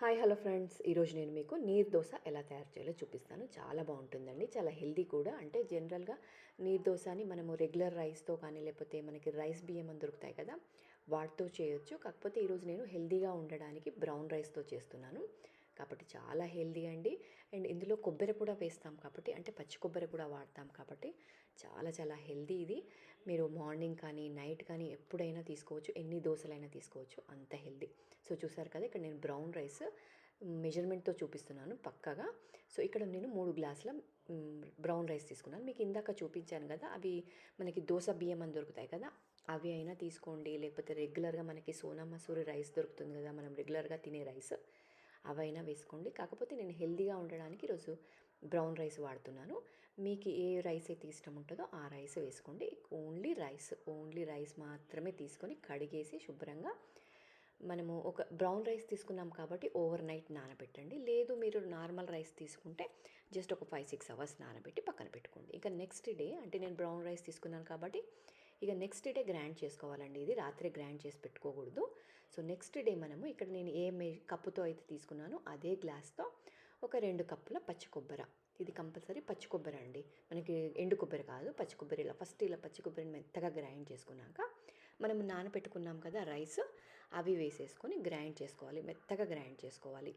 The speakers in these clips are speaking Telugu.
Hi hello friends. ఈరోజు నేను మీకు నీరు దోశ ఎలా తయారు చేయాలో చూపిస్తాను. చాలా బాగుంటుందండి. చాలా హెల్దీ కూడా. అంటే జనరల్గా నీరు దోశని మనము రెగ్యులర్ రైస్తో కానీ లేకపోతే మనకి రైస్ బియ్యం అని దొరుకుతాయి కదా వాటితో చేయొచ్చు. కాకపోతే ఈరోజు నేను హెల్దీగా ఉండడానికి బ్రౌన్ రైస్తో చేస్తున్నాను. కాబట్టి చాలా హెల్దీ అండి. అండ్ ఇందులో కొబ్బరి కూడా వేస్తాం కాబట్టి అంటే పచ్చి కొబ్బరి కూడా వాడతాం కాబట్టి చాలా చాలా హెల్దీ ఇది. మీరు మార్నింగ్ కానీ నైట్ కానీ ఎప్పుడైనా తీసుకోవచ్చు ఎన్ని దోశలైనా తీసుకోవచ్చు అంత హెల్దీ. సో చూసారు కదా ఇక్కడ నేను బ్రౌన్ రైస్ మెజర్మెంట్తో చూపిస్తున్నాను పక్కగా. సో ఇక్కడ నేను మూడు గ్లాసుల బ్రౌన్ రైస్ తీసుకున్నాను. మీకు ఇందాక చూపించాను కదా అవి మనకి దోశ బియ్యం అని దొరుకుతాయి కదా అవి అయినా తీసుకోండి. లేకపోతే రెగ్యులర్గా మనకి సోనా మసూరి రైస్ దొరుకుతుంది కదా మనం రెగ్యులర్గా తినే రైస్. అవైనా వేసుకోండి. కాకపోతే నేను హెల్దీగా ఉండడానికి ఈరోజు బ్రౌన్ రైస్ వాడుతున్నాను. మీకు ఏ రైస్ అయితే ఇష్టం ఉంటుందో ఆ రైస్ వేసుకోండి. ఓన్లీ రైస్ ఓన్లీ రైస్ మాత్రమే తీసుకొని కడిగేసి శుభ్రంగా మనము ఒక బ్రౌన్ రైస్ తీసుకున్నాం కాబట్టి ఓవర్ నైట్ నానబెట్టండి. లేదు మీరు నార్మల్ రైస్ తీసుకుంటే జస్ట్ ఒక ఫైవ్ సిక్స్ అవర్స్ నానబెట్టి పక్కన పెట్టుకోండి. ఇంకా నెక్స్ట్ డే అంటే నేను బ్రౌన్ రైస్ తీసుకున్నాను కాబట్టి ఇక నెక్స్ట్ డే గ్రైండ్ చేసుకోవాలండి. ఇది రాత్రి గ్రైండ్ చేసి పెట్టుకోకూడదు. సో నెక్స్ట్ డే మనము ఇక్కడ నేను ఏ మే కప్పుతో అయితే తీసుకున్నానో అదే గ్లాస్తో ఒక రెండు కప్పుల పచ్చి కొబ్బరి. ఇది కంపల్సరీ పచ్చి కొబ్బరి అండి. మనకి ఎండు కొబ్బరి కాదు పచ్చి కొబ్బరి ఇలా ఫస్ట్ ఇలా పచ్చి కొబ్బరిని మెత్తగా గ్రైండ్ చేసుకున్నాక మనం నానబెట్టుకున్నాం కదా రైస్ అవి వేసేసుకొని గ్రైండ్ చేసుకోవాలి. మెత్తగా గ్రైండ్ చేసుకోవాలి.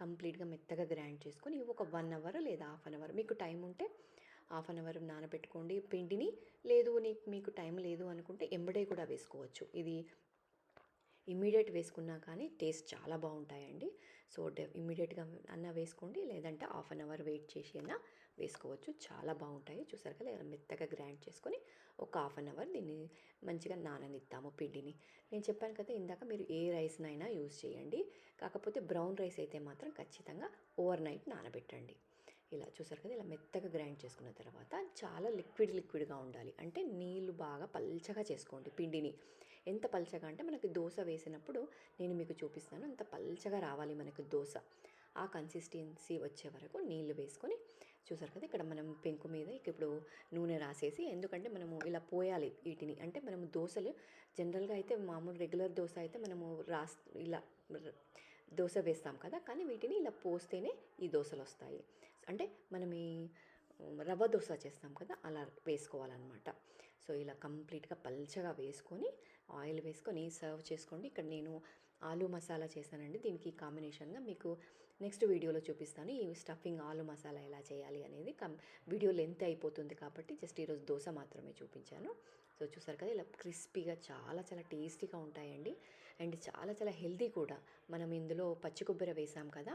కంప్లీట్గా మెత్తగా గ్రైండ్ చేసుకొని ఒక వన్ అవర్ లేదా హాఫ్ అన్ అవర్ మీకు టైం ఉంటే హాఫ్ అన్ అవర్ నానబెట్టుకోండి పిండిని. లేదు నీకు మీకు టైం లేదు అనుకుంటే ఎంబడే కూడా వేసుకోవచ్చు. ఇది ఇమీడియట్ వేసుకున్నా కానీ టేస్ట్ చాలా బాగుంటాయండి. సో డె ఇమీడియట్గా అన్న వేసుకోండి లేదంటే హాఫ్ అన్ అవర్ వెయిట్ చేసి అయినా వేసుకోవచ్చు. చాలా బాగుంటాయి. చూసారు కదా ఇలా మెత్తగా గ్రైండ్ చేసుకొని ఒక హాఫ్ అన్ అవర్ దీన్ని మంచిగా నాననిద్దాము పిండిని. నేను చెప్పాను కదా ఇందాక మీరు ఏ రైస్నైనా యూజ్ చేయండి. కాకపోతే బ్రౌన్ రైస్ అయితే మాత్రం ఖచ్చితంగా ఓవర్ నైట్ నానబెట్టండి. ఇలా చూసారు కదా ఇలా మెత్తగా గ్రైండ్ చేసుకున్న తర్వాత చాలా లిక్విడ్ లిక్విడ్గా ఉండాలి. అంటే నీళ్ళు బాగా పల్చగా చేసుకోండి పిండిని. ఎంత పల్చగా అంటే మనకి దోశ వేసినప్పుడు నేను మీకు చూపిస్తాను అంత పల్చగా రావాలి మనకు దోశ. ఆ కన్సిస్టెన్సీ వచ్చే వరకు నీళ్ళు వేసుకొని చూసారు కదా ఇక్కడ మనం పెంకు మీద ఇప్పుడు నూనె రాసేసి ఎందుకంటే మనము ఇలా పోయాలి వీటిని. అంటే మనము దోశలు జనరల్గా అయితే మామూలు రెగ్యులర్ దోశ అయితే మనము రాస్ ఇలా దోశ వేస్తాం కదా కానీ వీటిని ఇలా పోస్తేనే ఈ దోశలు వస్తాయి. అంటే మనం ఈ రవ్వ దోశ చేస్తాం కదా అలా వేసుకోవాలన్నమాట. సో ఇలా కంప్లీట్గా పల్చగా వేసుకొని ఆయిల్ వేసుకొని సర్వ్ చేసుకోండి. ఇక్కడ నేను ఆలు మసాలా చేశానండి. దీనికి కాంబినేషన్గా మీకు నెక్స్ట్ వీడియోలో చూపిస్తాను. ఈ స్టఫింగ్ ఆలు మసాలా ఎలా చేయాలి అనేది కం వీడియో లెంత్ అయిపోతుంది కాబట్టి జస్ట్ ఈరోజు దోశ మాత్రమే చూపించాను. సో చూసారు కదా ఇలా క్రిస్పీగా చాలా చాలా టేస్టీగా ఉంటాయండి. అండ్ చాలా చాలా హెల్దీ కూడా. మనం ఇందులో పచ్చి కొబ్బరి వేసాం కదా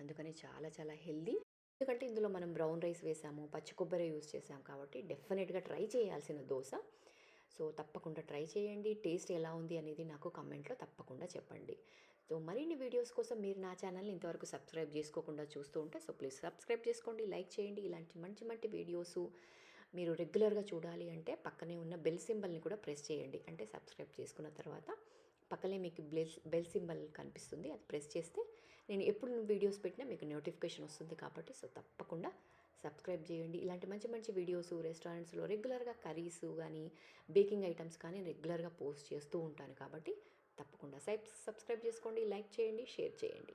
అందుకని చాలా చాలా హెల్దీ ఎందుకంటే ఇందులో మనం బ్రౌన్ రైస్ వేసాము పచ్చి కొబ్బరి యూస్ చేసాం కాబట్టి డెఫినెట్గా ట్రై చేయాల్సిన దోశ. సో తప్పకుండా ట్రై చేయండి. టేస్ట్ ఎలా ఉంది అనేది నాకు కమెంట్లో తప్పకుండా చెప్పండి. సో మరిన్ని వీడియోస్ కోసం మీరు నా ఛానల్ని ఇంతవరకు సబ్స్క్రైబ్ చేసుకోకుండా చూస్తూ ఉంటే సో ప్లీజ్ సబ్స్క్రైబ్ చేసుకోండి లైక్ చేయండి. ఇలాంటి మంచి మంచి వీడియోస్ మీరు రెగ్యులర్గా చూడాలి అంటే పక్కనే ఉన్న బెల్ సింబల్ని కూడా ప్రెస్ చేయండి. అంటే సబ్స్క్రైబ్ చేసుకున్న తర్వాత పక్కనే మీకు బెల్ బెల్ సింబల్ కనిపిస్తుంది అది ప్రెస్ చేస్తే నేను ఎప్పుడు వీడియోస్ పెట్టినా మీకు నోటిఫికేషన్ వస్తుంది కాబట్టి సో తప్పకుండా సబ్స్క్రైబ్ చేయండి. ఇలాంటి మంచి మంచి వీడియోస్ రెస్టారెంట్స్లో రెగ్యులర్గా కర్రీస్ కానీ బేకింగ్ ఐటమ్స్ కానీ రెగ్యులర్గా పోస్ట్ చేస్తూ ఉంటాను కాబట్టి తప్పకుండా సైబ్ సబ్స్క్రైబ్ చేసుకోండి లైక్ చేయండి షేర్ చేయండి.